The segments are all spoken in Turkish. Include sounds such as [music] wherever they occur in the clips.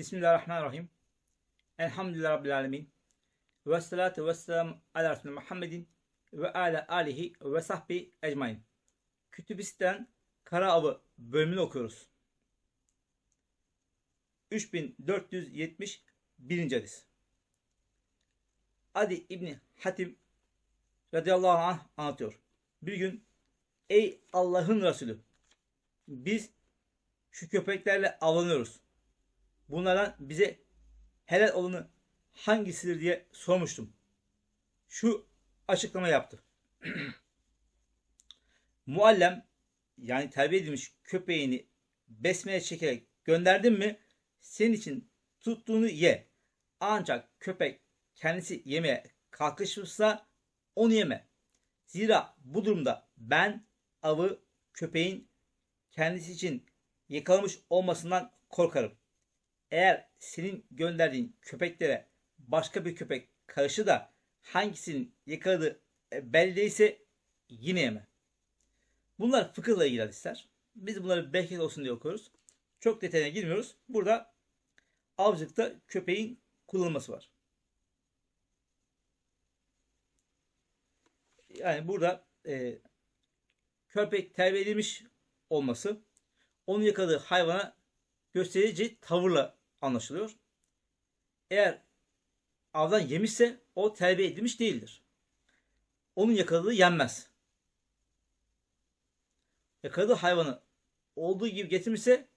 Bismillahirrahmanirrahim. Elhamdülillah Rabbil Alemin. Ve salatu ve selamu ala Resulü Muhammedin ve ala alihi ve sahbi ecmain. Kütübisten Kara Avı bölümünü okuyoruz. 3471. hadis. Adi İbni Hatim radıyallahu anh anlatıyor. Bir gün ey Allah'ın Resulü biz şu köpeklerle avlanıyoruz. Bunlardan bize helal olanı hangisidir diye sormuştum. Şu açıklama yaptı. [clears throat] Muallem yani terbiye edilmiş köpeğini besmele çekerek gönderdin mi senin için tuttuğunu ye. Ancak köpek kendisi yemeye kalkışırsa onu yeme. Zira bu durumda ben avı köpeğin kendisi için yakalamış olmasından korkarım. Eğer senin gönderdiğin köpeklere başka bir köpek karışı da hangisinin yakaladığı e, belli değilse yine yeme. Bunlar fıkıhla ilgili hadisler. Biz bunları belki olsun diye okuyoruz. Çok detayına girmiyoruz. Burada avcılıkta köpeğin kullanılması var. Yani burada e, köpek terbiye edilmiş olması onun yakaladığı hayvana gösterici tavırla anlaşılıyor. Eğer avdan yemişse o terbiye edilmiş değildir. Onun yakaladığı yenmez. Yakaladığı hayvanı olduğu gibi getirmişse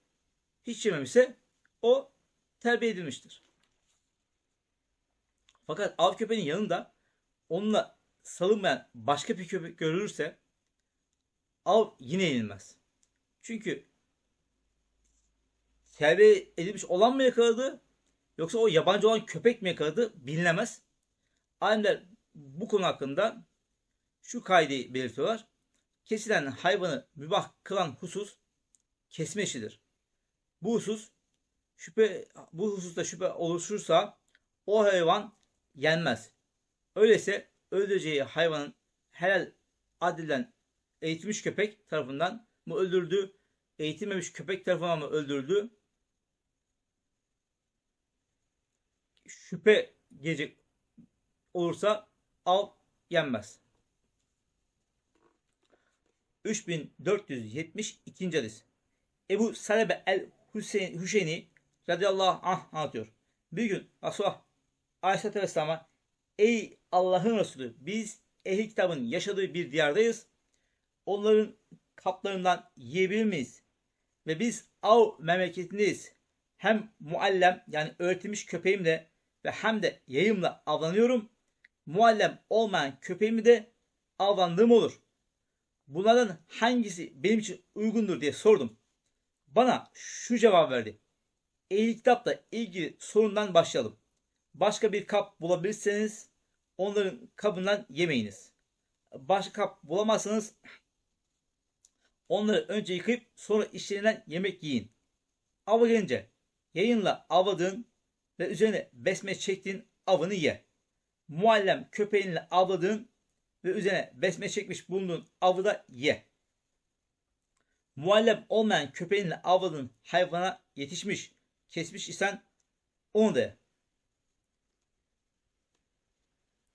hiç yememişse o terbiye edilmiştir. Fakat av köpeğinin yanında onunla salınmayan başka bir köpek görülürse av yine yenilmez. Çünkü terbiye edilmiş olan mı yakaladı yoksa o yabancı olan köpek mi yakaladı bilinemez. Alimler bu konu hakkında şu kaideyi belirtiyorlar. Kesilen hayvanı mübah kılan husus kesme işidir. Bu husus şüphe bu hususta şüphe oluşursa o hayvan yenmez. Öyleyse öldüreceği hayvanın helal adilen eğitilmiş köpek tarafından mı öldürdü, eğitilmemiş köpek tarafından mı öldürdü? Şüphe gelecek olursa av yenmez. 3472. hadis. Ebu Salebe el Hüseyin, Hüseyini radıyallahu anh anlatıyor. Bir gün Resulullah Aleyhisselatü Vesselam'a Ey Allah'ın Resulü biz ehli kitabın yaşadığı bir diyardayız. Onların kaplarından yiyebilir miyiz? Ve biz av memleketindeyiz. Hem muallem yani öğretilmiş köpeğimle ve hem de yayımla avlanıyorum. Muallem olmayan köpeğimi de avlandığım olur. Bunlardan hangisi benim için uygundur diye sordum. Bana şu cevap verdi. Ehli kitapla ilgili sorundan başlayalım. Başka bir kap bulabilirseniz onların kabından yemeyiniz. Başka kap bulamazsanız onları önce yıkayıp sonra işlerinden yemek yiyin. Ava gelince yayınla avladığın ve üzerine besme çektiğin avını ye. Muallem köpeğinle avladığın ve üzerine besme çekmiş bulunduğun avı da ye. Muallem olmayan köpeğinle avladığın hayvana yetişmiş, kesmiş isen onu da ye.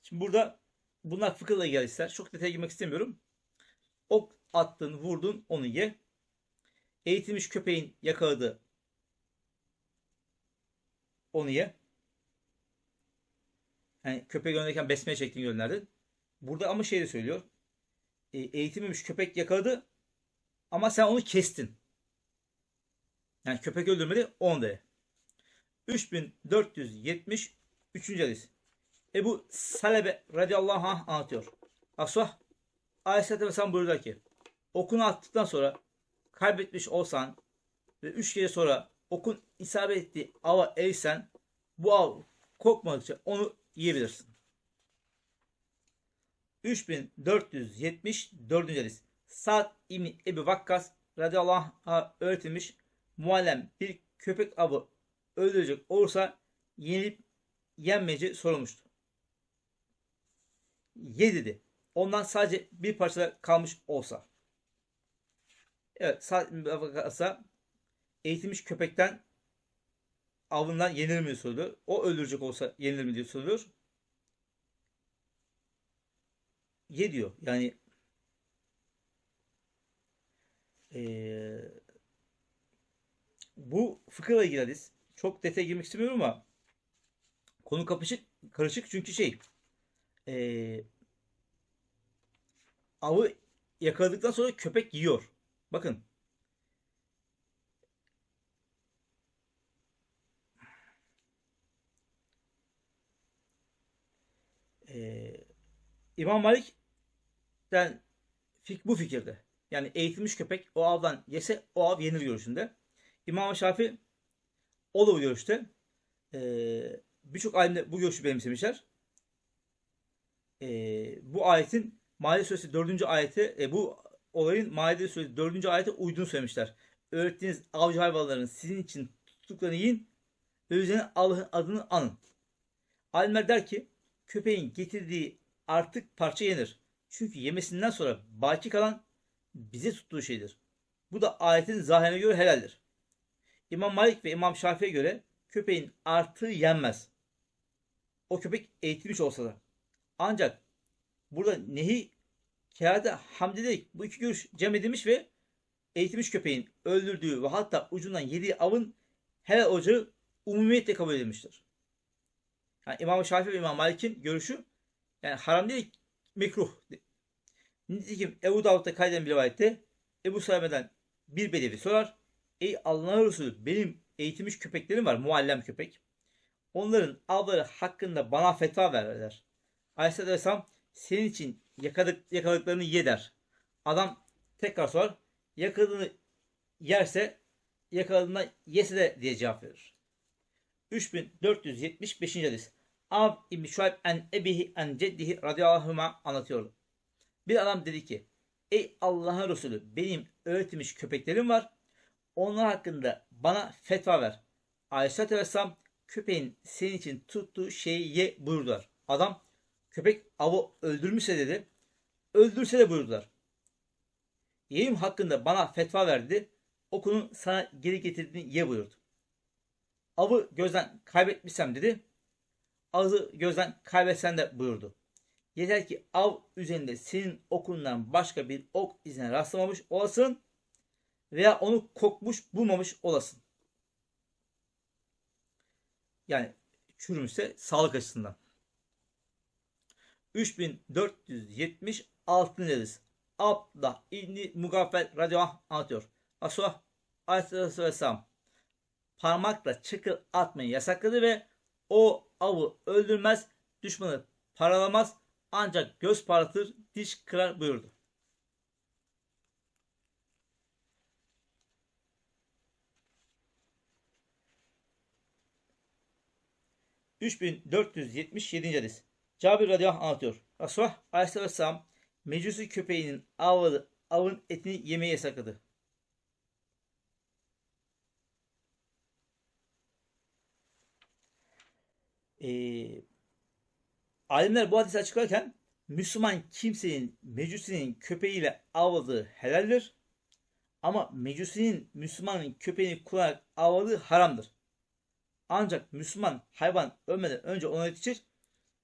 Şimdi burada bunlar fıkıhla ister. Çok detaya girmek istemiyorum. Ok attın, vurdun, onu ye. Eğitilmiş köpeğin yakaladığı onu ye. Yani köpeği gönderirken besmeye çektiğini gönderdin. Burada ama şey de söylüyor. E, eğitilmemiş köpek yakaladı ama sen onu kestin. Yani köpek öldürmedi onu da ye. 3473. hadis. Ebu Salebe radıyallahu anh anlatıyor. Asah Aleyhisselatü Vesselam buyurdu ki okunu attıktan sonra kaybetmiş olsan ve üç kere sonra okun isabet ettiği ava erişsen bu av kokmadıkça onu yiyebilirsin. 3474. hadis. Sa'd İbni Ebi Vakkas radıyallahu anh'a öğretilmiş muallem bir köpek avı öldürecek olursa yenilip yenmeyeceği sorulmuştu. Ye dedi. Ondan sadece bir parça kalmış olsa. Evet Sa'd İbni Vakkas'a eğitilmiş köpekten avından yenilir mi diye soruluyor. O öldürecek olsa yenilir mi diye soruluyor. Ye diyor. Yani eee, bu fıkıhla ilgili hadis. Çok detaya girmek istemiyorum ama konu kapışık, karışık çünkü şey eee avı yakaladıktan sonra köpek yiyor. Bakın. Eee İmam Malik'ten fik bu fikirde. Yani eğitilmiş köpek o avdan yese o av yenir görüşünde. İmam Şafi o da bu görüşte. Ee, Birçok alim de bu görüşü benimsemişler. Ee, bu ayetin Maide Suresi 4. ayeti e, bu olayın Maide Suresi 4. ayete uyduğunu söylemişler. Öğrettiğiniz avcı hayvanların sizin için tuttuklarını yiyin ve üzerine Allah'ın adını anın. Alimler der ki köpeğin getirdiği artık parça yenir. Çünkü yemesinden sonra baki kalan bize tuttuğu şeydir. Bu da ayetin zahirine göre helaldir. İmam Malik ve İmam Şafii'ye göre köpeğin artığı yenmez. O köpek eğitilmiş olsa da. Ancak burada nehi kerate hamdilik bu iki görüş cem edilmiş ve eğitilmiş köpeğin öldürdüğü ve hatta ucundan yediği avın helal olacağı umumiyetle kabul edilmiştir. Yani İmam Şafii ve İmam Malik'in görüşü yani haram değil mekruh. Nitekim Ebu Davud'da kaydeden bir rivayette Ebu Sulame'den bir bedevi sorar. Ey Allah'ın Resulü benim eğitilmiş köpeklerim var. Muallem köpek. Onların avları hakkında bana fetva ver der. Aleyhisselatü Vesselam senin için yakaladık, yakaladıklarını ye der. Adam tekrar sorar. Yakaladığını yerse yakaladığında yese de diye cevap verir. 3475. hadis. Ab İbni Şuayb en ebihi en ceddihi radıyallahu anlatıyordu. Bir adam dedi ki Ey Allah'ın Resulü benim öğretilmiş köpeklerim var. Onlar hakkında bana fetva ver. Aleyhisselatü Vesselam köpeğin senin için tuttuğu şeyi ye buyurdular. Adam köpek avı öldürmüşse dedi. Öldürse de buyurdular. Yiyim hakkında bana fetva verdi. Okunun sana geri getirdiğini ye buyurdu. Avı gözden kaybetmişsem dedi. Ağzı gözden kaybetsen de buyurdu. Yeter ki av üzerinde senin okundan başka bir ok izine rastlamamış olasın veya onu kokmuş bulmamış olasın. Yani çürümüşse sağlık açısından. 3476 hadis. Abdullah İbni Mugaffel radıyallahu anh anlatıyor. Resulullah aleyhisselam parmakla çakıl atmayı yasakladı ve o avı öldürmez, düşmanı paralamaz ancak göz parlatır, diş kırar buyurdu. ...3477. hadis. Cabir radıyallahu anlatıyor. Resulullah aleyhisselam mecusi köpeğinin avı, avın etini yemeyi yasakladı. Ee, alimler bu hadisi açıklarken Müslüman kimsenin mecusinin köpeğiyle avladığı helaldir. Ama mecusinin Müslümanın köpeğini kullanarak avladığı haramdır. Ancak Müslüman hayvan ölmeden önce ona yetişir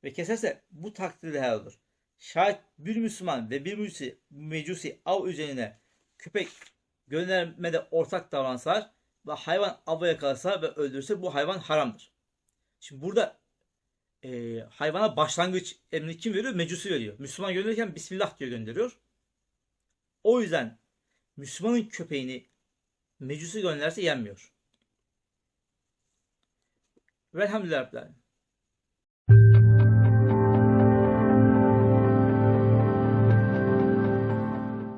ve keserse bu takdirde helal olur. Şayet bir Müslüman ve bir mecusi, mecusi av üzerine köpek göndermede ortak davransalar ve hayvan avı yakalasa ve öldürürse bu hayvan haramdır. Şimdi burada e, hayvana başlangıç emrini kim veriyor? Mecusi veriyor. Müslüman gönderirken Bismillah diyor gönderiyor. O yüzden Müslümanın köpeğini mecusi gönderse yenmiyor. Velhamdülillah.